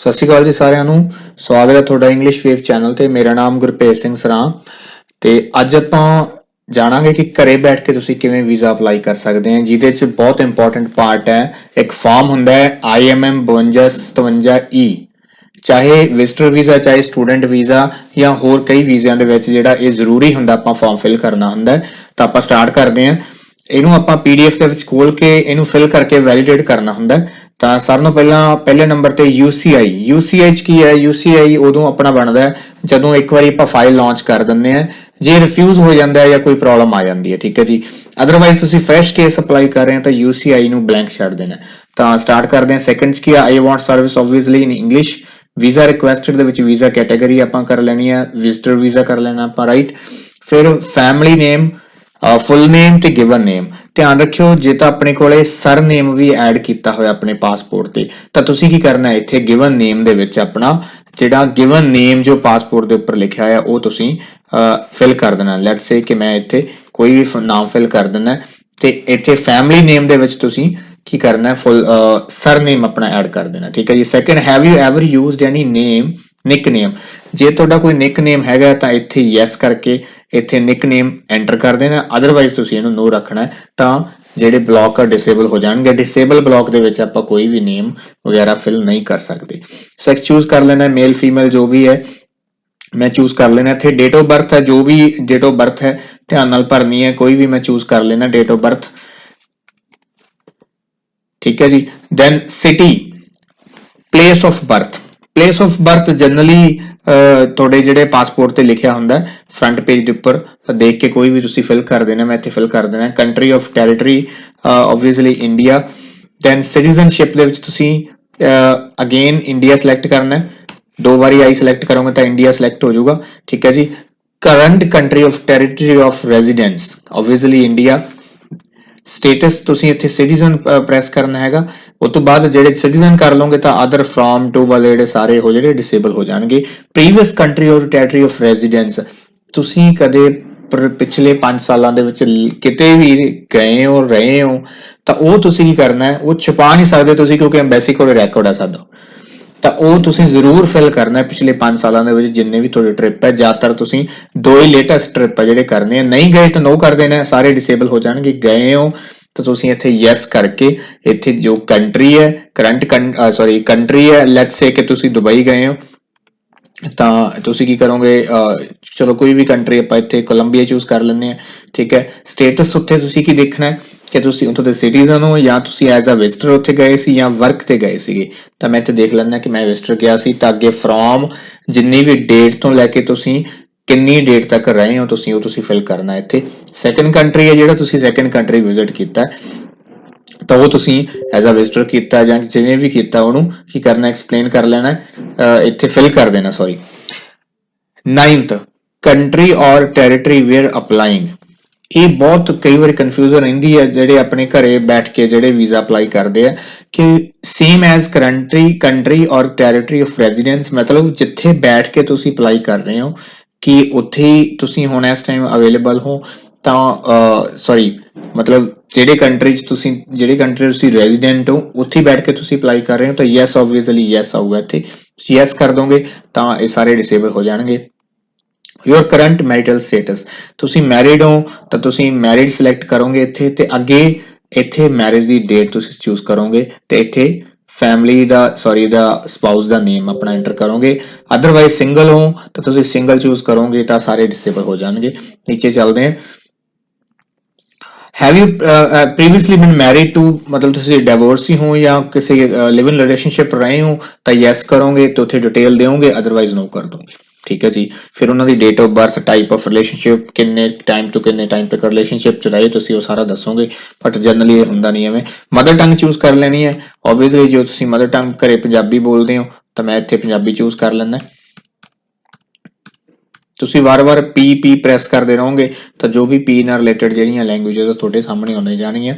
ਸਤਿ ਸ਼੍ਰੀ ਅਕਾਲ ਜੀ ਸਾਰਿਆਂ ਨੂੰ। ਸਵਾਗਤ ਹੈ ਤੁਹਾਡਾ ਇੰਗਲਿਸ਼ ਵੇਵ ਚੈਨਲ ਤੇ। ਮੇਰਾ ਨਾਮ ਗੁਰਪ੍ਰੀਤ ਸਿੰਘ ਸਰਾਂ। ਤੇ ਅੱਜ ਆਪਾਂ ਜਾਣਾਂਗੇ ਕਿ ਘਰੇ ਬੈਠ ਕੇ ਤੁਸੀਂ ਕਿਵੇਂ ਵੀਜ਼ਾ ਅਪਲਾਈ ਕਰ ਸਕਦੇ ਹੋ, ਜਿਹਦੇ 'ਚ ਬਹੁਤ ਇੰਪੋਰਟੈਂਟ ਪਾਰਟ ਹੈ। ਇੱਕ ਫਾਰਮ ਹੁੰਦਾ ਹੈ IMM 5257E ਚਾਹੇ ਵਿਜ਼ਟਰ ਵੀਜ਼ਾ ਚਾਹੇ ਸਟੂਡੈਂਟ ਵੀਜ਼ਾ ਜਾਂ ਹੋਰ ਕਈ ਵੀਜ਼ਿਆਂ ਦੇ ਵਿੱਚ ਜਿਹੜਾ ਇਹ ਜ਼ਰੂਰੀ ਹੁੰਦਾ, ਆਪਾਂ ਫਾਰਮ ਫਿਲ ਕਰਨਾ ਹੁੰਦਾ ਤਾਂ ਆਪਾਂ ਸਟਾਰਟ ਕਰਦੇ ਹਾਂ। ਇਹਨੂੰ ਆਪਾਂ PDF ਦੇ ਵਿੱਚ ਖੋਲ ਕੇ ਇਹਨੂੰ ਫਿਲ ਕਰਕੇ ਵੈਲੀਡੇਟ ਕਰਨਾ ਹੁੰਦਾ ਤਾਂ ਸਾਰਿਆਂ ਨੂੰ ਪਹਿਲਾਂ, ਪਹਿਲੇ ਨੰਬਰ ਤੇ UCI UCI 'ਚ ਕੀ ਹੈ? UCI ਉਦੋਂ ਆਪਣਾ ਬਣਦਾ ਹੈ, ਜਦੋਂ ਇੱਕ ਵਾਰੀ ਆਪਾਂ ਫਾਈਲ ਲਾਂਚ ਕਰ ਦਿੰਦੇ ਆ ਜੇ ਰਿਫਿਊਜ਼ ਹੋ ਜਾਂਦਾ ਹੈ ਜਾਂ ਕੋਈ ਪ੍ਰੋਬਲਮ ਆ ਜਾਂਦੀ ਹੈ, ਠੀਕ ਹੈ ਜੀ? ਅਦਰਵਾਈਜ਼ ਤੁਸੀਂ ਫਰੈਸ਼ ਕੇਸ ਅਪਲਾਈ ਕਰ ਰਹੇ ਹੋ ਤਾਂ UCI ਨੂੰ ਬਲੈਂਕ ਛੱਡ ਦੇਣਾ ਤਾਂ ਸਟਾਰਟ ਕਰਦੇ ਹਾਂ। ਸੈਕੰਡ 'ਚ ਕੀ ਹੈ? I want service obviously in English visa requested ਦੇ ਵਿੱਚ ਵੀਜ਼ਾ ਕੈਟਾਗਰੀ ਆਪਾਂ ਕਰ ਲੈਣੀ ਹੈ। ਵਿਜ਼ਟਰ ਵੀਜ਼ਾ ਕਰ ਲੈਣਾ ਆਪਾਂ ਰਾਈਟ ਫਿਰ ਫੈਮਿਲੀ ਨੇਮ ਫੁੱਲ ਨੇਮ ਤੇ ਗਿਵਨ ਨੇਮ ਧਿਆਨ ਰੱਖਿਓ, ਜੇ ਤਾਂ ਆਪਣੇ ਕੋਲੇ ਸਰ ਵੀ ਐਡ ਕੀਤਾ ਹੋਇਆ ਆਪਣੇ ਪਾਸਪੋਰਟ ਤੇ, ਤਾਂ ਤੁਸੀਂ ਕੀ ਕਰਨਾ ਹੈ? ਇੱਥੇ ਗਿਵਨ ਨੇਮ ਦੇ ਵਿੱਚ ਆਪਣਾ ਜਿਹੜਾ ਗਿਵਨ ਨੇਮ ਜੋ ਪਾਸਪੋਰਟ ਦੇ ਉੱਪਰ ਲਿਖਿਆ ਹੋਇਆ, ਉਹ ਤੁਸੀਂ ਫਿਲ ਕਰ ਦੇਣਾ। ਲੈਟਸ ਸੇ ਕਿ ਮੈਂ ਇੱਥੇ ਕੋਈ ਵੀ ਨਾਮ ਫਿਲ ਕਰ ਦਿੰਦਾ ਤੇ ਇੱਥੇ ਫੈਮਿਲੀ ਨੇਮ ਦੇ ਵਿੱਚ ਤੁਸੀਂ ਕੀ ਕਰਨਾ ਹੈ? ਫੁੱਲ ਸਰ ਨੇਮ ਆਪਣਾ ਐਡ ਕਰ ਦੇਣਾ। ਠੀਕ ਹੈ ਜੀ? Second have you ever used any name nickname ਜੇ ਤੁਹਾਡਾ ਕੋਈ ਨਿਕਨੇਮ ਹੈਗਾ ਤਾਂ ਇੱਥੇ ਯੈਸ ਕਰਕੇ ਇੱਥੇ ਨਿਕਨੇਮ ਐਂਟਰ ਕਰ ਦੇਣਾ। ਅਦਰਵਾਈਜ਼ ਤੁਸੀਂ ਇਹਨੂੰ ਨੋ ਰੱਖਣਾ ਤਾਂ ਜਿਹੜੇ ਬਲੌਕ ਆ ਡਿਸੇਬਲ ਹੋ ਜਾਣਗੇ। ਡਿਸੇਬਲ ਬਲੌਕ ਦੇ ਵਿੱਚ ਆਪਾਂ ਕੋਈ ਵੀ ਨੇਮ ਵਗੈਰਾ ਫਿਲ ਨਹੀਂ ਕਰ ਸਕਦੇ। ਸੈਕਸ ਚੂਜ਼ ਕਰ ਲੈਣਾ ਮੇਲ ਫੀਮੇਲ ਜੋ ਵੀ ਹੈ, ਮੈਂ ਚੂਜ਼ ਕਰ ਲੈਣਾ। ਇੱਥੇ ਡੇਟ ਆਫ ਬਰਥ ਹੈ। ਜੋ ਵੀ ਡੇਟ ਆਫ ਬਰਥ ਹੈ, ਧਿਆਨ ਨਾਲ ਭਰਨੀ ਹੈ। ਕੋਈ ਵੀ ਮੈਂ ਚੂਜ਼ ਕਰ ਲੈਣਾ ਡੇਟ ਆਫ ਬਰਥ ਠੀਕ ਹੈ ਜੀ। Then city place of birth place of birth generally ਤੁਹਾਡੇ ਜਿਹੜੇ ਪਾਸਪੋਰਟ ਤੇ ਲਿਖਿਆ ਹੁੰਦਾ ਫਰੰਟ ਪੇਜ ਦੇ ਉੱਪਰ ਦੇਖ ਕੇ ਕੋਈ ਵੀ ਤੁਸੀਂ ਫਿਲ ਕਰ ਦੇਣਾ, ਮੈਂ ਇੱਥੇ ਫਿਲ ਕਰ ਦੇਣਾ country of territory obviously India then citizenship ਦੇ ਵਿੱਚ ਤੁਸੀਂ ਅਗੇਨ ਇੰਡੀਆ ਸਿਲੈਕਟ ਕਰਨਾ ਹੈ। ਦੋ ਵਾਰੀ ਆਈ ਸਿਲੈਕਟ ਕਰੋਗੇ ਤਾਂ ਇੰਡੀਆ ਸਿਲੈਕਟ ਹੋ ਜਾਊਗਾ। ਠੀਕ ਹੈ ਜੀ। Current country of territory of residence obviously India status ਤੁਸੀਂ ਇੱਥੇ ਸਿਟੀਜ਼ਨ ਪ੍ਰੈਸ ਕਰਨਾ ਹੈਗਾ। ਉਸ ਤੋਂ ਬਾਅਦ ਜਿਹੜੇ ਸਿਟੀਜ਼ਨ ਕਰ ਲਓਗੇ ਤਾਂ ਅਦਰ ਫਰਮ ਟੂ ਵਾਲੇ ਜਿਹੜੇ ਸਾਰੇ ਹੋ ਜਿਹੜੇ ਡਿਸੇਬਲ ਹੋ ਜਾਣਗੇ। Previous country or territory of residence ਤੁਸੀਂ ਕਦੇ ਪਰ- ਪਿਛਲੇ 5 ਸਾਲਾਂ ਦੇ ਵਿੱਚ ਕਿਤੇ ਵੀ ਗਏ ਹੋ, ਰਹੇ ਹੋ, ਤਾਂ ਉਹ ਤੁਸੀਂ ਕੀ ਕਰਨਾ ਹੈ? ਉਹ ਛੁਪਾ ਨਹੀਂ ਸਕਦੇ ਤੁਸੀਂ ਕਿਉਂਕਿ ਐਮਬੈਸੀ ਕੋਲ ਰੈਕੋਰਡ ਹੈ ਸਾਡਾ। ਤਾਂ ਉਹ ਤੁਸੀਂ ਜ਼ਰੂਰ ਫਿਲ ਕਰਨਾ ਹੈ ਪਿਛਲੇ 5 ਸਾਲਾਂ ਦੇ ਵਿੱਚ ਜਿੰਨੇ ਵੀ ਤੁਹਾਡੇ ਟ੍ਰਿਪ ਹੈ। ਜ਼ਿਆਦਾਤਰ ਤੁਸੀਂ ਦੋ ਹੀ ਲੇਟੈਸਟ ਟ੍ਰਿਪ ਹੈ ਜਿਹੜੇ ਕਰਨੇ ਆ ਨਹੀਂ ਗਏ ਤਾਂ ਨੋ ਕਰ ਦੇਣਾ ਸਾਰੇ ਡਿਸੇਬਲ ਹੋ ਜਾਣਗੇ। ਗਏ ਹੋ ਤਾਂ ਤੁਸੀਂ ਇੱਥੇ ਯੈਸ ਕਰਕੇ ਇੱਥੇ ਜੋ ਕੰਟਰੀ ਹੈ ਕਰੰਟ ਸੌਰੀ ਕੰਟਰੀ ਹੈ ਲੈਟਸ ਸੇ ਕਿ ਤੁਸੀਂ ਦੁਬਈ ਗਏ ਹੋ ਤਾਂ ਤੁਸੀਂ ਕੀ ਕਰੋਗੇ ਚਲੋ ਕੋਈ ਵੀ ਕੰਟਰੀ ਆਪਾਂ ਇੱਥੇ ਕੋਲੰਬੀਆ ਚੂਜ਼ ਕਰ ਲੈਂਦੇ ਆ ਠੀਕ ਹੈ? ਸਟੇਟਸ ਉੱਥੇ ਤੁਸੀਂ ਕੀ ਦੇਖਣਾ ਹੈ? ਕਿ ਤੁਸੀਂ ਉੱਥੋਂ ਦੇ ਸਿਟੀਜ਼ਨ ਹੋ ਜਾਂ ਤੁਸੀਂ ਐਜ਼ ਅ ਵਿਜ਼ਟਰ ਉੱਥੇ ਗਏ ਸੀ ਜਾਂ ਵਰਕ ਤੇ ਗਏ ਸੀਗੇ? ਤਾਂ ਮੈਂ ਇੱਥੇ ਦੇਖ ਲੈਂਦਾ ਕਿ ਮੈਂ ਵਿਜ਼ਟਰ ਗਿਆ ਸੀ, ਤਾਂ ਅੱਗੇ ਫਰੋਮ ਜਿੰਨੀ ਵੀ ਡੇਟ ਤੋਂ ਲੈ ਕੇ ਤੁਸੀਂ ਕਿੰਨੀ ਡੇਟ ਤੱਕ ਰਹੇ ਹੋ ਤੁਸੀਂ, ਉਹ ਤੁਸੀਂ ਫਿਲ ਕਰਨਾ ਇੱਥੇ। ਸੈਕੰਡ ਕੰਟਰੀ ਹੈ ਜਿਹੜਾ ਤੁਸੀਂ ਸੈਕੰਡ ਕੰਟਰੀ ਵਿਜ਼ਿਟ ਕੀਤਾ ਤਾਂ ਉਹ ਤੁਸੀਂ ਐਜ਼ ਅ ਵਿਜ਼ਟਰ ਕੀਤਾ ਜਾਂ ਜਿਵੇਂ ਵੀ ਕੀਤਾ ਉਹਨੂੰ ਕੀ ਕਰਨਾ ਐਕਸਪਲੇਨ ਕਰ ਲੈਣਾ ਇੱਥੇ ਫਿਲ ਕਰ ਦੇਣਾ sorry ninth country or territory where applying ਇਹ ਬਹੁਤ ਕਈ ਵਾਰ ਕਨਫਿਊਜ਼ਨ ਰਹਿੰਦੀ ਹੈ, ਜਿਹੜੇ ਆਪਣੇ ਘਰੇ ਬੈਠ ਕੇ ਜਿਹੜੇ ਵੀਜ਼ਾ ਅਪਲਾਈ ਕਰਦੇ ਆ, ਕਿ same as country country or territory of residence ਮਤਲਬ ਜਿੱਥੇ ਬੈਠ ਕੇ ਤੁਸੀਂ ਅਪਲਾਈ ਕਰ ਰਹੇ ਹੋ, ਕਿ ਉੱਥੇ ਤੁਸੀਂ ਹੁਣ ਇਸ ਟਾਈਮ ਅਵੇਲੇਬਲ ਹੋ ਤਾਂ ਸੌਰੀ ਮਤਲਬ ਜਿਹੜੇ ਕੰਟਰੀ 'ਚ ਤੁਸੀਂ, ਜਿਹੜੇ ਕੰਟਰੀ ਤੁਸੀਂ ਰੈਜ਼ੀਡੈਂਟ ਹੋ, ਉੱਥੇ ਬੈਠ ਕੇ ਤੁਸੀਂ ਅਪਲਾਈ ਕਰ ਰਹੇ ਹੋ, ਤਾਂ ਯੈਸ ਆਬਵੀਅਸਲੀ ਯੈਸ ਆਊਗਾ ਇੱਥੇ। ਯੈਸ ਕਰ ਦੋਗੇ, ਤਾਂ ਇਹ ਸਾਰੇ ਡਿਸੇਬਲ ਹੋ ਜਾਣਗੇ। ਯੋਰ ਕਰੰਟ marital ਸਟੇਟਸ ਤੁਸੀਂ ਮੈਰਿਡ ਹੋ, ਤਾਂ ਤੁਸੀਂ ਮੈਰਿਡ ਸਿਲੈਕਟ ਕਰੋਗੇ ਇੱਥੇ, ਤੇ ਅੱਗੇ ਇੱਥੇ ਮੈਰਿਜ ਦੀ ਡੇਟ ਤੁਸੀਂ ਚੂਜ਼ ਕਰੋਗੇ, ਤੇ ਇੱਥੇ ਫੈਮਿਲੀ ਦਾ ਸੌਰੀ ਦਾ ਸਪਾਊਸ ਦਾ ਨੇਮ ਆਪਣਾ ਐਂਟਰ ਕਰੋਗੇ। ਅਦਰਵਾਈਜ਼ ਸਿੰਗਲ ਹੋ, ਤਾਂ ਤੁਸੀਂ ਸਿੰਗਲ ਚੂਜ਼ ਕਰੋਗੇ, ਤਾਂ ਸਾਰੇ ਡਿਸੇਬਲ ਹੋ ਜਾਣਗੇ। ਨੀਚੇ ਚੱਲਦੇ ਹਾਂ। Have you previously been married to ਮਤਲਬ ਤੁਸੀਂ ਡਿਵੋਰਸੀ ਹੋ ਜਾਂ ਕਿਸੇ ਲਿਵ ਇਨ ਰਿਲੇਸ਼ਨਸ਼ਿਪ ਰਹੇ ਹੋ ਤਾਂ ਯੈਸ ਕਰੋਗੇ ਤੇ ਉੱਥੇ ਡਿਟੇਲ ਦਿਓਗੇ ਅਦਰਵਾਈਜ਼ ਨੋ ਕਰ ਦੋਗੇ ਠੀਕ ਹੈ ਜੀ ਫਿਰ ਉਹਨਾਂ ਦੀ date of birth type of relationship ਕਿੰਨੇ ਟਾਈਮ ਤੋਂ ਕਿੰਨੇ ਟਾਈਮ ਤੱਕ ਰਿਲੇਸ਼ਨਸ਼ਿਪ ਚ ਤੁਸੀਂ ਉਹ ਸਾਰਾ ਦੱਸੋਗੇ ਬਟ ਜਨਰਲੀ ਇਹ ਹੁੰਦਾ ਨਹੀਂ ਐਵੇਂ ਮਦਰ ਟੰਗ ਚੂਜ਼ ਕਰ ਲੈਣੀ ਹੈ ਆਬਵੀਅਸਲੀ ਜੇ ਤੁਸੀਂ ਮਦਰ ਟੰਗ ਘਰੇ ਪੰਜਾਬੀ ਬੋਲਦੇ ਹੋ ਤਾਂ ਮੈਂ ਇੱਥੇ ਪੰਜਾਬੀ ਚੂਜ਼ ਕਰ ਲੈਣਾ ਤੁਸੀਂ ਵਾਰ-ਵਾਰ ਪੀ ਪੀ ਪ੍ਰੈਸ ਕਰਦੇ ਰਹੋਗੇ, ਤਾਂ ਜੋ ਵੀ ਪੀ ਨਾਲ ਰਿਲੇਟਡ ਜਿਹੜੀਆਂ ਲੈਂਗੁਏਜਸ ਤੁਹਾਡੇ ਸਾਹਮਣੇ ਆਉਂਦੇ ਜਾਣਗੀਆਂ।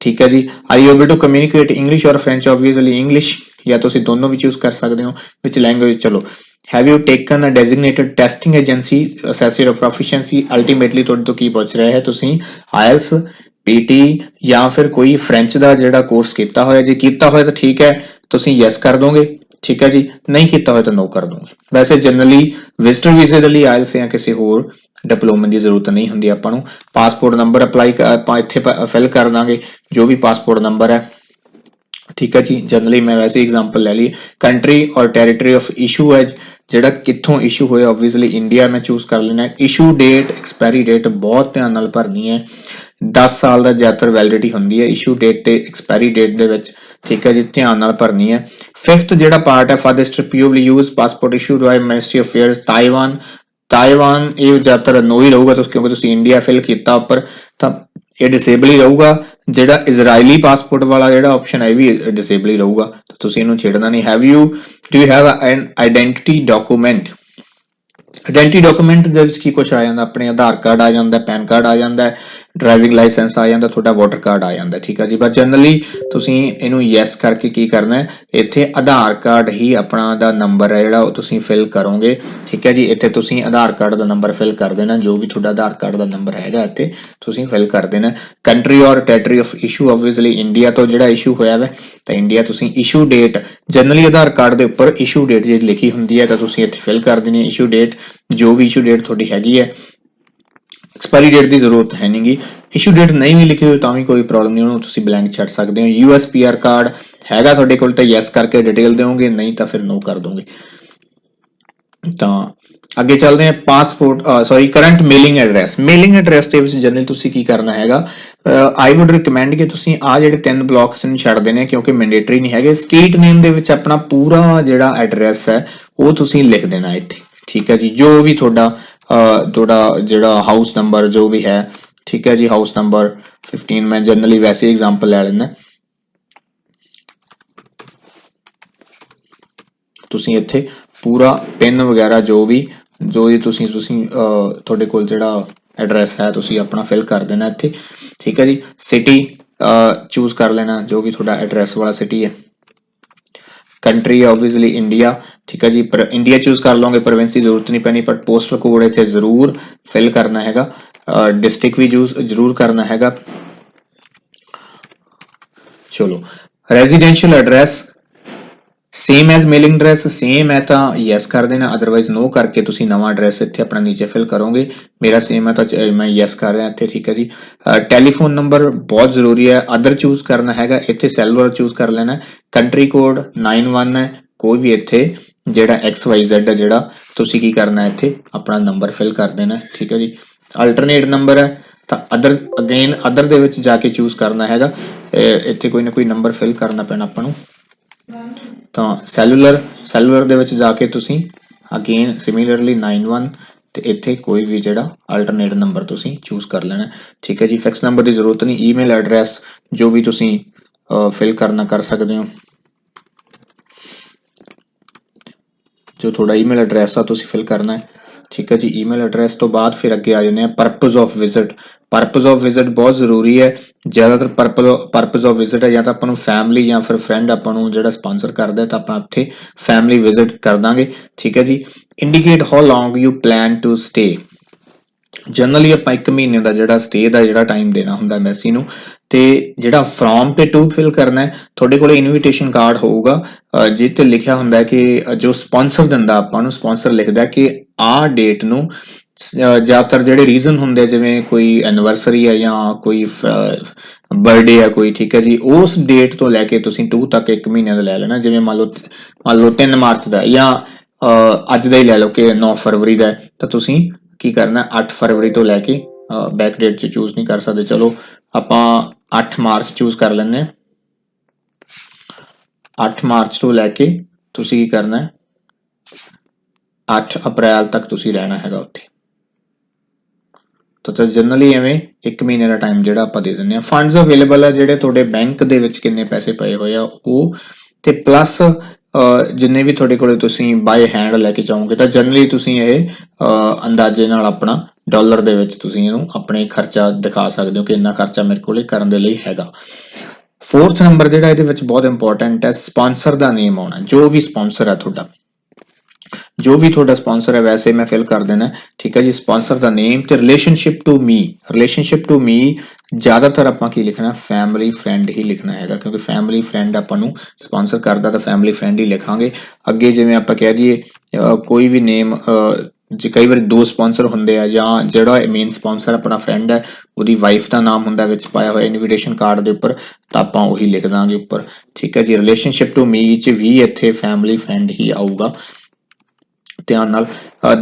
ਠੀਕ ਹੈ ਜੀ? Are you able to communicate English or French obviously English ਜਾਂ ਤੁਸੀਂ ਦੋਨੋਂ ਵੀ ਚੂਜ਼ ਕਰ ਸਕਦੇ ਹੋ ਵਿੱਚ ਲੈਂਗੁਏਜ ਚਲੋ have you taken a designated testing agency assess your proficiency ultimately ਤੁਹਾਡੇ ਤੋਂ ਕੀ ਪੁੱਛ ਰਿਹਾ ਹੈ ਤੁਸੀਂ? ਆਇਲਸ ਪੀਟੀ ਜਾਂ ਫਿਰ ਕੋਈ ਫ੍ਰੈਂਚ ਦਾ ਜਿਹੜਾ ਕੋਰਸ ਕੀਤਾ ਹੋਇਆ, ਜੇ ਕੀਤਾ ਹੋਇਆ ਤਾਂ ਠੀਕ ਹੈ, ਤੁਸੀਂ ਯੈਸ ਕਰ ਦੋਗੇ। ਠੀਕ ਹੈ ਜੀ? ਨਹੀਂ ਕੀਤਾ ਹੋਇਆ ਤਾਂ ਨੋ ਕਰ ਦੋਗੇ। ਵੈਸੇ ਜਨਰਲੀ ਵਿਜ਼ਟਰ ਵੀਜ਼ੇ ਦੇ ਲਈ ਆਇਲਸ ਜਾਂ ਕਿਸੇ ਹੋਰ ਡਿਪਲੋਮੇ ਦੀ ਜ਼ਰੂਰਤ ਨਹੀਂ ਹੁੰਦੀ ਆਪਾਂ ਨੂੰ। ਪਾਸਪੋਰਟ ਨੰਬਰ ਅਪਲਾਈ ਆਪਾਂ ਇੱਥੇ ਫਿਲ ਕਰ ਦਾਂਗੇ। ਜੋ ਵੀ ਪਾਸਪੋਰਟ ਨੰਬਰ ਹੈ ਠੀਕ ਹੈ ਜੀ ਜਨਰਲੀ ਮੈਂ ਵੈਸੇ ਐਗਜ਼ਾਮਪਲ ਲੈ ਲਈ। Country or territory of issue ਹੈ, ਜਿਹੜਾ ਕਿੱਥੋਂ ਇਸ਼ੂ ਹੋਇਆ ਆਬਵੀਅਸਲੀ ਇੰਡੀਆ ਮੈਂ ਚੂਜ਼ ਕਰ ਲੈਣਾ ਇਸ਼ੂ ਡੇਟ ਐਕਸਪਾਇਰੀ ਡੇਟ ਬਹੁਤ ਧਿਆਨ ਨਾਲ ਭਰਨੀ ਹੈ। 10 ਸਾਲ ਦਾ ਜ਼ਿਆਦਾਤਰ ਵੈਲਿਡਿਟੀ ਹੁੰਦੀ ਹੈ ਇਸ਼ੂ ਡੇਟ ਤੇ ਐਕਸਪਾਇਰੀ ਡੇਟ ਦੇ ਵਿੱਚ। ਠੀਕ ਹੈ ਜੀ, ਧਿਆਨ ਨਾਲ ਭਰਨੀ ਹੈ। ਫਿਫਥ ਜਿਹੜਾ ਪਾਰਟ ਹੈ for this use passport issued by ministry of affairs Taiwan Taiwan ਇਹ ਜ਼ਿਆਦਾਤਰ ਨੋ ਹੀ ਰਹੂਗਾ ਤੁਸੀਂ, ਕਿਉਂਕਿ ਤੁਸੀਂ ਇੰਡੀਆ ਫਿਲ ਕੀਤਾ ਉੱਪਰ। ਤਾਂ ਇਹ ਡਿਸੇਬਲ ਹੀ ਰਹੂਗਾ। ਜਿਹੜਾ ਇਜ਼ਰਾਈਲੀ ਪਾਸਪੋਰਟ ਵਾਲਾ ਜਿਹੜਾ ਆਪਸ਼ਨ ਹੈ ਇਹ ਵੀ ਡਿਸੇਬਲ ਹੀ ਰਹੂਗਾ। ਤਾਂ ਤੁਸੀਂ ਇਹਨੂੰ ਛੇੜਨਾ ਨਹੀਂ। Have you do you have an identity document identity document ਦੇ ਵਿੱਚ ਕੀ ਕੁਝ ਆ ਜਾਂਦਾ? ਆਪਣੇ ਆਧਾਰ ਕਾਰਡ ਆ ਜਾਂਦਾ, ਪੈਨ ਕਾਰਡ ਆ ਜਾਂਦਾ। ਡਰਾਈਵਿੰਗ ਲਾਇਸੈਂਸ ਆ ਜਾਂਦਾ, ਤੁਹਾਡਾ ਵੋਟਰ ਕਾਰਡ ਆ ਜਾਂਦਾ, ਠੀਕ ਆ ਜੀ? ਬਟ ਜਨਰਲੀ ਤੁਸੀਂ ਇਹਨੂੰ ਯੈਸ ਕਰਕੇ ਕੀ ਕਰਨਾ ਹੈ? ਇੱਥੇ ਆਧਾਰ ਕਾਰਡ ਹੀ ਆਪਣਾ ਦਾ ਨੰਬਰ ਹੈ ਜਿਹੜਾ, ਉਹ ਤੁਸੀਂ ਫਿਲ ਕਰੋਗੇ, ਠੀਕ ਹੈ ਜੀ? ਇੱਥੇ ਤੁਸੀਂ ਆਧਾਰ ਕਾਰਡ ਦਾ ਨੰਬਰ ਫਿਲ ਕਰ ਦੇਣਾ, ਜੋ ਵੀ ਤੁਹਾਡਾ ਆਧਾਰ ਕਾਰਡ ਦਾ ਨੰਬਰ ਹੈਗਾ, ਇੱਥੇ ਤੁਸੀਂ ਫਿਲ ਕਰ ਦੇਣਾ country or territory of issue obviously India ਤੋਂ ਜਿਹੜਾ ਇਸ਼ੂ ਹੋਇਆ ਹੈ ਤਾਂ ਇੰਡੀਆ ਤੁਸੀਂ issue date generally Aadhaar card ਦੇ ਉੱਪਰ ਇਸ਼ੂ ਡੇਟ ਜੇ ਲਿਖੀ ਹੁੰਦੀ ਹੈ, ਤਾਂ ਤੁਸੀਂ ਇੱਥੇ ਫਿਲ ਕਰ ਦੇਣੀ ਹੈ ਇਸ਼ੂ ਡੇਟ ਜੋ ਵੀ ਇਸ਼ੂ ਡੇਟ ਤੁਹਾਡੀ ਹੈਗੀ ਹੈ ਐਕਸਪਾਇਰੀ ਡੇਟ ਦੀ ਜ਼ਰੂਰਤ ਹੈ ਨਹੀਂਗੀ ਇਸ਼ੂ ਡੇਟ ਨਹੀਂ ਵੀ ਲਿਖੀ ਹੋਈ ਤਾਂ ਵੀ ਕੋਈ ਪ੍ਰੋਬਲਮ ਨਹੀਂ, ਉਹਨੂੰ ਤੁਸੀਂ ਬਲੈਂਕ ਛੱਡ ਸਕਦੇ ਹੋ। ਯੂਐਸਪੀਆਰ ਕਾਰਡ ਹੈਗਾ ਤੁਹਾਡੇ ਕੋਲ ਤਾਂ ਯੈਸ ਕਰਕੇ ਡਿਟੇਲ ਦਿਓਗੇ, ਨਹੀਂ ਤਾਂ ਫਿਰ ਨੋ ਕਰ ਦੋਗੇ। ਤਾਂ ਅੱਗੇ ਚੱਲਦੇ ਹਾਂ passport sorry current mailing address mailing address ਦੇ ਵਿੱਚ ਜਨਰਲ ਤੁਸੀਂ ਕੀ ਕਰਨਾ ਹੈਗਾ? ਆਈ ਊਡ ਰეკਮੈਂਡ ਕਿ ਤੁਸੀਂ ਆ ਜਿਹੜੇ ਤਿੰਨ ਬਲੌਕਸ ਨੂੰ ਛੱਡ ਦੇਣੇ ਕਿਉਂਕਿ ਮੈਂਡੇਟਰੀ ਨਹੀਂ ਹੈਗੇ। ਸਟੇਟ ਨੇਮ ਦੇ ਵਿੱਚ ਆਪਣਾ ਪੂਰਾ ਜਿਹੜਾ ਐਡਰੈਸ ਹੈ, ਉਹ ਤੁਸੀਂ ਲਿਖ ਦੇਣਾ ਇੱਥੇ। ਠੀਕ ਹੈ ਜੀ, ਜੋ ਵੀ ਤੁਹਾਡਾ ਤੁਹਾਡਾ ਜਿਹੜਾ ਹਾਊਸ ਨੰਬਰ ਜੋ ਵੀ ਹੈ, ਠੀਕ ਹੈ ਜੀ ਹਾਊਸ ਨੰਬਰ 15 ਮੈਂ ਜਨਰਲੀ ਵੈਸੇ ਐਗਜ਼ਾਮਪਲ ਲੈ ਲੈਂਦਾ। ਤੁਸੀਂ ਇੱਥੇ ਪੂਰਾ ਪਿੰਨ ਵਗੈਰਾ ਜੋ ਵੀ ਜੋ ਵੀ ਤੁਸੀਂ ਤੁਸੀਂ ਤੁਹਾਡੇ ਕੋਲ ਜਿਹੜਾ ਐਡਰੈਸ ਹੈ, ਤੁਸੀਂ ਆਪਣਾ ਫਿਲ ਕਰ ਦੇਣਾ ਇੱਥੇ, ਠੀਕ ਹੈ ਜੀ। ਸਿਟੀ ਚੂਜ਼ ਕਰ ਲੈਣਾ, ਜੋ ਵੀ ਤੁਹਾਡਾ ਐਡਰੈਸ ਵਾਲਾ ਸਿਟੀ ਹੈ। ਕੰਟਰੀ ਆਬਵੀਅਸਲੀ ਇੰਡੀਆ ਠੀਕ ਹੈ ਜੀ ਪਰ ਇੰਡੀਆ ਚੂਜ਼ ਕਰ ਲਓਗੇ ਪ੍ਰੋਵਿੰਸ ਦੀ ਜ਼ਰੂਰਤ ਨਹੀਂ ਪੈਣੀ ਪਰ ਪੋਸਟਲ ਕੋਡ ਇੱਥੇ ਜ਼ਰੂਰ ਫਿਲ ਕਰਨਾ ਹੈਗਾ ਡਿਸਟ੍ਰਿਕਟ ਵੀ ਯੂਜ਼ ਜ਼ਰੂਰ ਕਰਨਾ ਹੈਗਾ ਚਲੋ residential address same as mailing address same ਹੈ ਤਾਂ ਯੈਸ ਕਰ ਦੇਣਾ ਅਦਰਵਾਈਜ਼ ਨੋ ਕਰਕੇ ਤੁਸੀਂ ਨਵਾਂ ਐਡਰੈਸ ਇੱਥੇ ਆਪਣਾ ਨੀਚੇ ਫਿਲ ਕਰੋਗੇ। ਮੇਰਾ ਸੇਮ ਹੈ ਤਾਂ ਚ- ਮੈਂ ਯੈਸ ਕਰ ਰਿਹਾ ਇੱਥੇ, ਠੀਕ ਹੈ ਜੀ। ਟੈਲੀਫੋਨ ਨੰਬਰ ਬਹੁਤ ਜ਼ਰੂਰੀ ਹੈ। ਅਦਰ ਚੂਜ਼ ਕਰਨਾ ਹੈਗਾ, ਇੱਥੇ ਸੈਲੂਲਰ ਚੂਜ਼ ਕਰ ਲੈਣਾ। ਕੰਟਰੀ ਕੋਡ 91 ਹੈ, ਕੋਈ ਵੀ ਇੱਥੇ, ਜਿਹੜਾ XYZ ਹੈ, ਜਿਹੜਾ ਤੁਸੀਂ ਕੀ ਕਰਨਾ ਇੱਥੇ, ਆਪਣਾ ਨੰਬਰ ਫਿਲ ਕਰ ਦੇਣਾ, ਠੀਕ ਹੈ ਜੀ। ਅਲਟਰਨੇਟ ਨੰਬਰ ਹੈ, ਤਾਂ ਅਦਰ ਅਗੇਨ ਅਦਰ ਦੇ ਵਿੱਚ ਜਾ ਕੇ ਚੂਜ਼ ਕਰਨਾ ਹੈਗਾ। ਇੱਥੇ ਕੋਈ ਨਾ ਕੋਈ ਨੰਬਰ ਫਿਲ ਕਰਨਾ ਪੈਣਾ ਆਪਾਂ ਨੂੰ। ਤਾਂ ਸੈਲੂਲਰ ਸੈਲੂਲਰ ਦੇ ਵਿੱਚ ਜਾ ਕੇ ਤੁਸੀਂ ਅਗੇਨ ਸਿਮਿਲਰਲੀ 91 ਤੇ ਇੱਥੇ ਕੋਈ ਵੀ ਜਿਹੜਾ ਅਲਟਰਨੇਟ ਨੰਬਰ ਤੁਸੀਂ ਚੂਜ਼ ਕਰ ਲੈਣਾ। ਠੀਕ ਹੈ ਜੀ ਫਿਕਸ ਨੰਬਰ ਦੀ ਜ਼ਰੂਰਤ ਨਹੀਂ ਈਮੇਲ ਐਡਰੈਸ ਜੋ ਵੀ ਤੁਸੀਂ ਫਿਲ ਕਰਨਾ ਕਰ ਸਕਦੇ ਹੋ। ਜੋ ਤੁਹਾਡਾ ਈਮੇਲ ਐਡਰੈਸ ਆ, ਤੁਸੀਂ ਫਿਲ ਕਰਨਾ ਹੈ। ਠੀਕ ਹੈ ਜੀ ਈਮੇਲ ਐਡਰੈਸ ਤੋਂ ਬਾਅਦ ਫਿਰ ਅੱਗੇ ਆ ਜਾਂਦੇ ਆ purpose of visit purpose of visit ਬਹੁਤ ਜ਼ਰੂਰੀ ਹੈ। ਜ਼ਿਆਦਾਤਰ ਪਰਪਸ ਪਰਪਸ ਆਫ ਵਿਜ਼ਿਟ ਹੈ ਜਾਂ ਤਾਂ ਆਪਾਂ ਨੂੰ ਫੈਮਿਲੀ ਜਾਂ ਫਿਰ ਫਰੈਂਡ ਆਪਾਂ ਨੂੰ ਜਿਹੜਾ ਸਪਾਂਸਰ ਕਰਦਾ ਤਾਂ ਆਪਾਂ ਉੱਥੇ ਫੈਮਿਲੀ ਵਿਜ਼ਿਟ ਕਰ ਦਾਂਗੇ। ਠੀਕ ਹੈ ਜੀ। Indicate how long you plan to stay generally ਆਪਾਂ 1 ਮਹੀਨੇ ਦਾ ਜਿਹੜਾ ਸਟੇ ਦਾ ਜਿਹੜਾ ਟਾਈਮ ਦੇਣਾ ਹੁੰਦਾ ਐਮਬੈਸੀ ਨੂੰ, ਤੇ ਜਿਹੜਾ ਫਾਰਮ ਤੇ ਟੂ ਫਿਲ ਕਰਨਾ ਹੈ, ਤੁਹਾਡੇ ਕੋਲੇ ਇਨਵੀਟੇਸ਼ਨ ਕਾਰਡ ਹੋਊਗਾ। ਅਹ ਤੇ ਲਿਖਿਆ ਹੁੰਦਾ ਹੈ ਕਿ ਜੋ ਸਪਾਂਸਰ ਦਿੰਦਾ ਆਪਾਂ ਨੂੰ ਸਪਾਂਸਰ ਲਿਖਦਾ ਕਿ ਆਹ ਡੇਟ ਨੂੰ ਜ਼ਿਆਦਾਤਰ ਜਿਹੜੇ ਰੀਜ਼ਨ ਹੁੰਦੇ ਜਿਵੇਂ ਕੋਈ ਐਨੀਵਰਸਰੀ ਹੈ ਜਾਂ ਕੋਈ ਬਰਥਡੇ ਹੈ ਕੋਈ, ਠੀਕ ਹੈ ਜੀ, ਉਸ ਡੇਟ ਤੋਂ ਲੈ ਕੇ ਤੁਸੀਂ 2 ਤੱਕ 1 ਮਹੀਨੇ ਦਾ ਲੈ ਲੈਣਾ। ਜਿਵੇਂ ਮੰਨ ਲਓ ਮੰਨ ਲਓ 3 ਮਾਰਚ ਦਾ ਜਾਂ ਅੱਜ ਦਾ ਹੀ ਲੈ ਲਓ ਕਿ 9 ਫਰਵਰੀ ਦਾ ਤਾਂ ਤੁਸੀਂ ਕੀ ਕਰਨਾ 8 ਫਰਵਰੀ ਤੋਂ ਲੈ ਕੇ ਬੈਕ ਡੇਟ ਚ ਚੂਜ਼ ਨਹੀਂ ਕਰ ਸਕਦੇ। ਚਲੋ, ਆਪਾਂ 8 ਮਾਰਚ ਚੂਜ਼ ਕਰ ਲੈਂਦੇ ਹਾਂ। 8 ਮਾਰਚ ਤੋਂ ਲੈ ਕੇ ਤੁਸੀਂ ਕੀ ਕਰਨਾ ਹੈ? 8 ਅਪ੍ਰੈਲ ਤੱਕ ਤੁਸੀਂ ਰਹਿਣਾ ਹੈਗਾ ਉੱਥੇ। ਤਾਂ ਜਨਰਲੀ ਐਵੇਂ 1 ਮਹੀਨੇ ਦਾ ਟਾਈਮ ਜਿਹੜਾ ਆਪਾਂ ਦੇ ਦਿੰਦੇ ਆ ਫੰਡਸ ਅਵੇਲੇਬਲ ਹੈ ਜਿਹੜੇ ਤੁਹਾਡੇ ਬੈਂਕ ਦੇ ਵਿੱਚ ਕਿੰਨੇ ਪੈਸੇ ਪਏ ਹੋਏ ਆ, ਉਹ ਤੇ ਪਲੱਸ ਜਿੰਨੇ ਵੀ ਤੁਹਾਡੇ ਕੋਲੇ ਤੁਸੀਂ ਬਾਏ ਹੈਂਡ ਲੈ ਕੇ ਜਾਓਗੇ, ਤਾਂ ਜਨਰਲੀ ਤੁਸੀਂ ਇਹ ਅੰਦਾਜ਼ੇ ਨਾਲ ਆਪਣਾ ਡਾਲਰ ਦੇ ਵਿੱਚ ਤੁਸੀਂ ਇਹਨੂੰ ਆਪਣੇ ਖਰਚਾ ਦਿਖਾ ਸਕਦੇ ਹੋ ਕਿ ਇੰਨਾ ਖਰਚਾ ਮੇਰੇ ਕੋਲੇ ਕਰਨ ਦੇ ਲਈ ਹੈਗਾ। ਫੋਰਥ ਨੰਬਰ ਜਿਹੜਾ ਇਹਦੇ ਵਿੱਚ ਬਹੁਤ ਇੰਪੋਰਟੈਂਟ ਹੈ ਸਪਾਂਸਰ ਦਾ ਨੇਮ ਆਉਣਾ, ਜੋ ਵੀ ਸਪਾਂਸਰ ਹੈ ਤੁਹਾਡਾ। ਜੋ ਵੀ ਤੁਹਾਡਾ ਸਪਾਂਸਰ ਹੈ, ਵੈਸੇ ਮੈਂ ਫਿਲ ਕਰ ਦੇਣਾ ਠੀਕ ਹੈ ਜੀ ਸਪਾਂਸਰ ਦਾ ਨੇਮ ਤੇ relationship to me relationship to me ਜ਼ਿਆਦਾਤਰ ਆਪਾਂ ਕੀ ਲਿਖਣਾ ਫੈਮਿਲੀ ਫਰੈਂਡ ਹੀ ਲਿਖਣਾ ਹੈਗਾ, ਕਿਉਂਕਿ ਫੈਮਿਲੀ ਫਰੈਂਡ ਆਪਾਂ ਨੂੰ ਸਪਾਂਸਰ ਕਰਦਾ ਤਾਂ ਫੈਮਿਲੀ ਫਰੈਂਡ ਹੀ ਲਿਖਾਂਗੇ। ਅੱਗੇ ਜਿਵੇਂ ਆਪਾਂ ਕਹਿ ਦਈਏ ਕੋਈ ਵੀ ਨੇਮ ਜੇ ਕਈ ਵਾਰੀ ਦੋ ਸਪਾਂਸਰ ਹੁੰਦੇ ਆ ਜਾਂ ਜਿਹੜਾ ਮੇਨ ਸਪਾਂਸਰ ਆਪਣਾ ਫਰੈਂਡ ਹੈ, ਉਹਦੀ ਵਾਈਫ ਦਾ ਨਾਮ ਹੁੰਦਾ ਵਿੱਚ ਪਾਇਆ ਹੋਇਆ ਇਨਵੀਟੇਸ਼ਨ ਕਾਰਡ ਦੇ ਉੱਪਰ, ਤਾਂ ਆਪਾਂ ਉਹੀ ਲਿਖ ਦਾਂਗੇ ਉੱਪਰ। ਠੀਕ ਹੈ ਜੀ ਰਿਲੇਸ਼ਨਸ਼ਿਪ ਟੂ ਮੀ ਚ ਵੀ ਇੱਥੇ ਫੈਮਿਲੀ ਫਰੈਂਡ ਹੀ ਆਊਗਾ। ਧਿਆਨ ਨਾਲ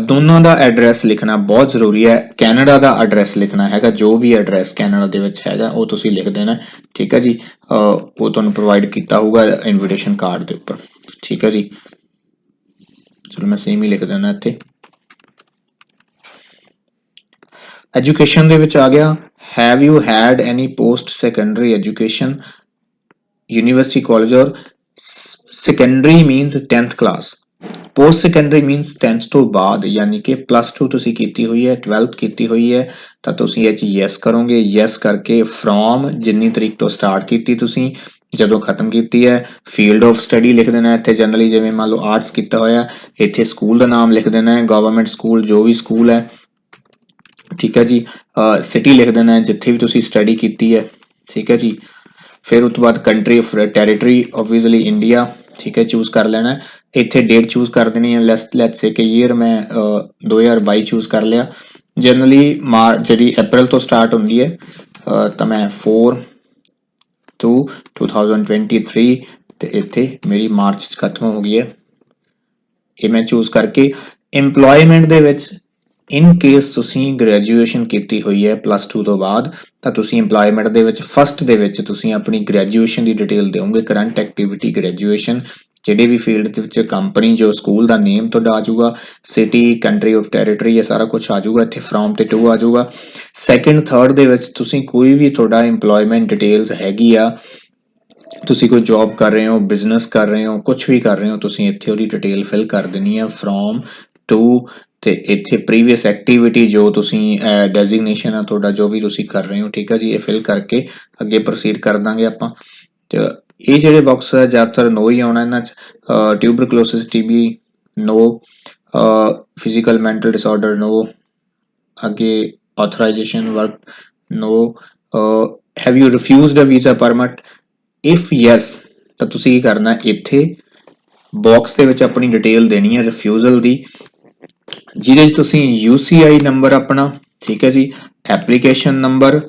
ਦੋਨਾਂ ਦਾ ਐਡਰੈਸ ਲਿਖਣਾ ਬਹੁਤ ਜ਼ਰੂਰੀ ਹੈ। ਕੈਨੇਡਾ ਦਾ ਐਡਰੈਸ ਲਿਖਣਾ ਹੈਗਾ, ਜੋ ਵੀ ਐਡਰੈਸ ਕੈਨੇਡਾ ਦੇ ਵਿੱਚ ਹੈਗਾ, ਉਹ ਤੁਸੀਂ ਲਿਖ ਦੇਣਾ। ਠੀਕ ਹੈ ਜੀ? ਉਹ ਤੁਹਾਨੂੰ ਪ੍ਰੋਵਾਈਡ ਕੀਤਾ ਹੋਊਗਾ ਇਨਵੀਟੇਸ਼ਨ ਕਾਰਡ ਦੇ ਉੱਪਰ। ਠੀਕ ਹੈ ਜੀ? ਚਲੋ, ਮੈਂ ਸੇਮ ਹੀ ਲਿਖ ਦੇਣਾ ਇੱਥੇ। ਐਜੂਕੇਸ਼ਨ ਦੇ ਵਿੱਚ ਆ ਗਿਆ। Have you had any post secondary education university college or secondary means 10th class post secondary means 10th ਤੋਂ ਬਾਅਦ, ਯਾਨੀ ਕਿ ਪਲੱਸ 2 ਤੁਸੀਂ ਕੀਤੀ ਹੋਈ ਹੈ 12th ਕੀਤੀ ਹੋਈ ਹੈ, ਤਾਂ ਤੁਸੀਂ ਇਹ ਚ ਯੈਸ ਕਰੋਗੇ। ਯੈਸ ਕਰਕੇ ਫਰੋਮ ਜਿੰਨੀ ਤਰੀਕ ਤੋਂ ਸਟਾਰਟ ਕੀਤੀ ਤੁਸੀਂ, ਜਦੋਂ ਖਤਮ ਕੀਤੀ ਹੈ ਫੀਲਡ ਆਫ ਸਟੱਡੀ ਲਿਖ ਦੇਣਾ ਇੱਥੇ ਜਨਰਲੀ ਜਿਵੇਂ ਮੰਨ ਲਓ ਆਰਟਸ ਕੀਤਾ ਹੋਇਆ, ਇੱਥੇ ਸਕੂਲ ਦਾ ਨਾਮ ਲਿਖ ਦੇਣਾ ਹੈ ਗਵਰਨਮੈਂਟ ਸਕੂਲ ਜੋ ਵੀ ਸਕੂਲ ਹੈ। ਠੀਕ ਹੈ ਜੀ? ਸਿਟੀ ਲਿਖ ਦੇਣਾ ਹੈ, ਜਿੱਥੇ ਵੀ ਤੁਸੀਂ ਸਟੱਡੀ ਕੀਤੀ ਹੈ। ਠੀਕ ਹੈ ਜੀ? ਫਿਰ ਉਸ ਤੋਂ ਬਾਅਦ country of territory obviously India ਠੀਕ ਹੈ ਚੂਜ਼ ਕਰ ਲੈਣਾ ਇੱਥੇ ਡੇਟ ਚੂਜ਼ ਕਰ ਦੇਣੀ ਹੈ। ਲੈਟਸ ਲੈਟਸ ਸੇ ਕਿ ਈਅਰ ਮੈਂ ਅਹ, 2022 ਚੂਜ਼ ਕਰ ਲਿਆ। ਜਨਰਲੀ ਮਾਰ ਜਿਹੜੀ ਅਪ੍ਰੈਲ ਤੋਂ ਸਟਾਰਟ ਹੁੰਦੀ ਹੈ ਤਾਂ ਮੈਂ 4 to 2023 ਤੇ ਇੱਥੇ ਮੇਰੀ ਮਾਰਚ ਚ ਖਤਮ ਹੋ ਗਈ ਹੈ। ਇਹ ਮੈਂ ਚੂਜ਼ ਕਰਕੇ EMPLOYMENT ਦੇ ਵਿੱਚ ਇਨ ਕੇਸ ਤੁਸੀਂ ਗ੍ਰੈਜੂਏਸ਼ਨ ਕੀਤੀ ਹੋਈ ਹੈ ਪਲੱਸ 2 ਤੋਂ ਬਾਅਦ, ਤਾਂ ਤੁਸੀਂ EMPLOYMENT ਦੇ ਵਿੱਚ ਫਸਟ ਦੇ ਵਿੱਚ ਤੁਸੀਂ ਆਪਣੀ ਗ੍ਰੈਜੂਏਸ਼ਨ ਦੀ ਡਿਟੇਲ ਦਿਓਗੇ ਕਰੰਟ ਐਕਟੀਵਿਟੀ ਗ੍ਰੈਜੂਏਸ਼ਨ ਜਿਹੜੇ ਵੀ ਫੀਲਡ ਦੇ ਵਿੱਚ ਕੰਪਨੀ ਜੋ ਸਕੂਲ ਦਾ ਨੇਮ ਤੁਹਾਡਾ ਆ ਜਾਊਗਾ ਸਿਟੀ ਕੰਟਰੀ ਆਫ ਟੈਰੀਟਰੀ ਇਹ ਸਾਰਾ ਕੁਝ ਆ ਜਾਊਗਾ, ਇੱਥੇ ਫਰੋਮ ਤੇ ਟੂ ਆ ਜਾਊਗਾ। ਸੈਕੰਡ ਥਰਡ ਦੇ ਵਿੱਚ ਤੁਸੀਂ ਕੋਈ ਵੀ ਤੁਹਾਡਾ EMPLOYMENT ਡਿਟੇਲਸ ਹੈਗੀ ਆ, ਤੁਸੀਂ ਕੋਈ ਜੌਬ ਕਰ ਰਹੇ ਹੋ ਬਿਜ਼ਨਸ ਕਰ ਰਹੇ ਹੋ ਕੁਝ ਵੀ ਕਰ ਰਹੇ ਹੋ, ਤੁਸੀਂ ਇੱਥੇ ਉਹਦੀ ਡਿਟੇਲ ਫਿਲ ਕਰ ਦੇਣੀ ਹੈ ਫਰੋਮ ਟੂ ਤੇ ਇੱਥੇ ਪ੍ਰੀਵੀਅਸ ਐਕਟੀਵਿਟੀ ਜੋ ਤੁਸੀਂ ਡੈਜ਼ਿਗਨੇਸ਼ਨ ਆ ਤੁਹਾਡਾ ਜੋ ਵੀ ਤੁਸੀਂ ਕਰ ਰਹੇ ਹੋ ਠੀਕ ਹੈ ਜੀ? ਇਹ ਫਿਲ ਕਰਕੇ ਅੱਗੇ ਪ੍ਰੋਸੀਡ ਕਰ ਦਾਂਗੇ ਆਪਾਂ। ਤੇ ਇਹ ਜਿਹੜੇ ਬਾਕਸ ਆ ਜ਼ਿਆਦਾਤਰ ਨੋ ਹੀ ਆਉਣਾ ਇਹਨਾਂ ਚ। Tuberculosis TB no physical mental disorder no ਅੱਗੇ authorization work no. uh, have you refused a visa permit? If ਤਾਂ ਤੁਸੀਂ ਕੀ ਕਰਨਾ? ਇੱਥੇ ਬਾਕਸ ਦੇ ਵਿੱਚ ਆਪਣੀ ਡਿਟੇਲ ਦੇਣੀ ਹੈ ਰਿਫਿਊਜ਼ਲ ਦੀ। ਜਿਹਦੇ 'ਚ ਤੁਸੀਂ UCI ਨੰਬਰ ਆਪਣਾ, ਠੀਕ ਹੈ ਜੀ application number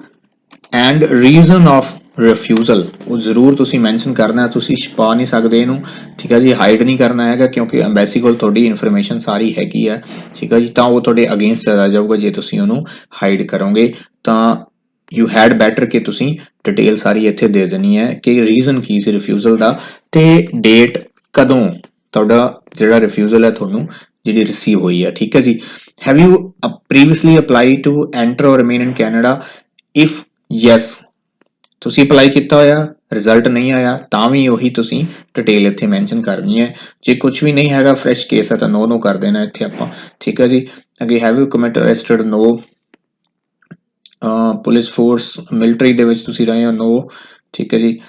and reason of refusal ਉਹ ਜ਼ਰੂਰ ਤੁਸੀਂ ਮੈਂਸ਼ਨ ਕਰਨਾ ਹੈ ਤੁਸੀਂ ਛਪਾ ਨਹੀਂ ਸਕਦੇ ਇਹਨੂੰ, ਠੀਕ ਹੈ ਜੀ ਹਾਈਡ ਨਹੀਂ ਕਰਨਾ ਹੈਗਾ, ਕਿਉਂਕਿ ਐਮਬੈਸੀ ਕੋਲ ਤੁਹਾਡੀ ਇਨਫੋਰਮੇਸ਼ਨ ਸਾਰੀ ਹੈਗੀ ਹੈ ਠੀਕ ਹੈ ਜੀ, ਤਾਂ ਉਹ ਤੁਹਾਡੇ ਅਗੇਂਸਟ ਚਲਾ ਜਾਊਗਾ ਜੇ ਤੁਸੀਂ ਉਹਨੂੰ ਹਾਈਡ ਕਰੋਗੇ, ਤਾਂ ਯੂ ਹੈਡ ਬੈਟਰ ਕਿ ਤੁਸੀਂ ਡਿਟੇਲ ਸਾਰੀ ਇੱਥੇ ਦੇ ਦੇਣੀ ਹੈ, ਕਿ ਰੀਜ਼ਨ ਕੀ ਸੀ ਰਿਫਿਊਜ਼ਲ ਦਾ, ਤੇ ਡੇਟ ਕਦੋਂ ਤੁਹਾਡਾ ਜਿਹੜਾ ਰਿਫਿਊਜ਼ਲ ਹੈ ਤੁਹਾਨੂੰ ਜਿਹੜੀ ਰਿਸੀਵ ਹੋਈ ਹੈ ਠੀਕ ਹੈ ਜੀ? Have you previously apply to enter or remain in Canada if yes ਤੁਸੀਂ ਅਪਲਾਈ ਕੀਤਾ ਹੋਇਆ ਰਿਜ਼ਲਟ ਨਹੀਂ ਆਇਆ, ਤਾਂ ਵੀ ਉਹੀ ਤੁਸੀਂ ਡਿਟੇਲ ਇੱਥੇ ਮੈਂਸ਼ਨ ਕਰਨੀ ਹੈ। ਜੇ ਕੁਝ ਵੀ ਨਹੀਂ ਹੈਗਾ ਫਰੈਸ਼ ਕੇਸ ਹੈ ਤਾਂ ਨੋ ਨੋ ਕਰ ਦੇਣਾ ਇੱਥੇ ਆਪਾਂ, ਠੀਕ ਹੈ ਜੀ? ਅੱਗੇ have you commit arrested no police force military ਦੇ ਵਿੱਚ ਤੁਸੀਂ ਰਹੇ ਹੋ ਨੋ ਠੀਕ ਹੈ ਜੀ?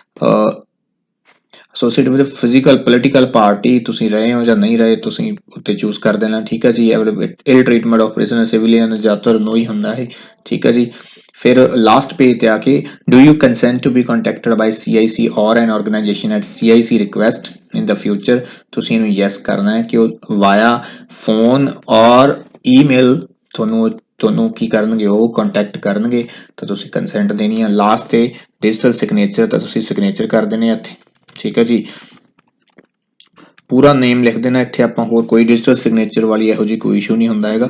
Associate with physical political party ਤੁਸੀਂ ਰਹੇ ਹੋ ਜਾਂ ਨਹੀਂ ਰਹੇ, ਤੁਸੀਂ ਉੱਤੇ ਚੂਜ਼ ਕਰ ਦੇਣਾ, ਠੀਕ ਹੈ ਜੀ? Ill treatment of prisoner civilian ਜ਼ਿਆਦਾਤਰ ਨੋ ਹੀ ਹੁੰਦਾ ਹੈ, ਠੀਕ ਹੈ ਜੀ? ਫਿਰ ਲਾਸਟ ਪੇਜ ਤੇ ਆ ਕੇ do you consent to be contacted by CIC or an organisation at CIC request in the future ਤੁਸੀਂ ਇਹਨੂੰ ਯੈਸ ਕਰਨਾ ਹੈ ਕਿ ਉਹ ਵਾਇਆ ਫੋਨ ਔਰ ਈਮੇਲ ਤੁਹਾਨੂੰ ਤੁਹਾਨੂੰ ਕੀ ਕਰਨਗੇ? ਉਹ ਕੰਟੈਕਟ ਕਰਨਗੇ, ਤਾਂ ਤੁਸੀਂ ਕੰਸੈਂਟ ਦੇਣੀ ਹੈ। ਲਾਸਟ ਤੇ ਡਿਜੀਟਲ ਸਿਗਨੇਚਰ ਤਾਂ ਤੁਸੀਂ ਸਿਗਨੇਚਰ ਕਰ ਦੇਣੇ ਆ ਇੱਥੇ। ਠੀਕ ਹੈ ਜੀ। ਪੂਰਾ ਨੇਮ ਲਿਖ ਦੇਣਾ, ਇੱਥੇ ਆਪਾਂ ਹੋਰ ਕੋਈ ਡਿਜੀਟਲ ਸਿਗਨੇਚਰ ਵਾਲੀ ਇਹੋ ਜੀ ਕੋਈ ਇਸ਼ੂ ਨਹੀਂ ਹੁੰਦਾ ਹੈਗਾ।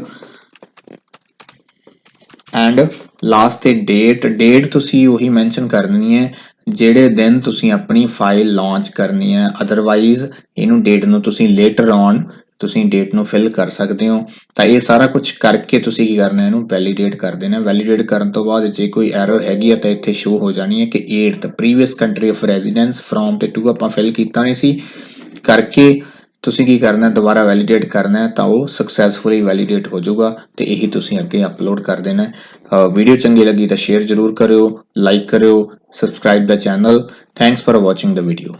ਐਂਡ ਲਾਸਟ ਤੇ ਡੇਟ ਡੇਟ ਤੁਸੀਂ ਉਹੀ ਮੈਂਸ਼ਨ ਕਰਨੀ ਹੈ, ਜਿਹੜੇ ਦਿਨ ਤੁਸੀਂ ਆਪਣੀ ਫਾਈਲ ਲਾਂਚ ਕਰਨੀ ਹੈ ਅਦਰਵਾਈਜ਼ ਇਹਨੂੰ ਡੇਟ ਨੂੰ ਤੁਸੀਂ ਲੇਟਰ ਔਨ ਤੁਸੀਂ ਡੇਟ ਨੂੰ ਫਿਲ ਕਰ ਸਕਦੇ ਹੋ, ਤਾਂ ਇਹ ਸਾਰਾ ਕੁਝ ਕਰਕੇ ਤੁਸੀਂ ਕੀ ਕਰਨਾ, ਇਹਨੂੰ ਵੈਲੀਡੇਟ ਕਰ ਦੇਣਾ। ਵੈਲੀਡੇਟ ਕਰਨ ਤੋਂ ਬਾਅਦ ਜੇ ਕੋਈ ਐਰਰ ਹੈਗੀ ਆ, ਤਾਂ ਇੱਥੇ ਸ਼ੋ ਹੋ ਜਾਣੀ ਹੈ ਕਿ 8th previous country of residence from ਤੇ ਟੂ ਆਪਾਂ ਫਿਲ ਕੀਤਾ ਨਹੀਂ ਸੀ। ਕਰਕੇ ਤੁਸੀਂ ਕੀ ਕਰਨਾ ਹੈ ਦੁਬਾਰਾ ਵੈਲੀਡੇਟ ਕਰਨਾ ਹੈ, ਤਾਂ ਉਹ ਸਕਸੈਸਫੁਲੀ ਵੈਲੀਡੇਟ ਹੋ ਜਾਊਗਾ ਤੇ ਇਹੀ ਤੁਸੀਂ ਅੱਗੇ ਅਪਲੋਡ ਕਰ ਦੇਣਾ ਹੈ। ਵੀਡੀਓ ਚੰਗੀ ਲੱਗੀ ਤਾਂ ਸ਼ੇਅਰ ਜ਼ਰੂਰ ਕਰਿਓ ਲਾਈਕ ਕਰਿਓ subscribe the channel thanks for watching the video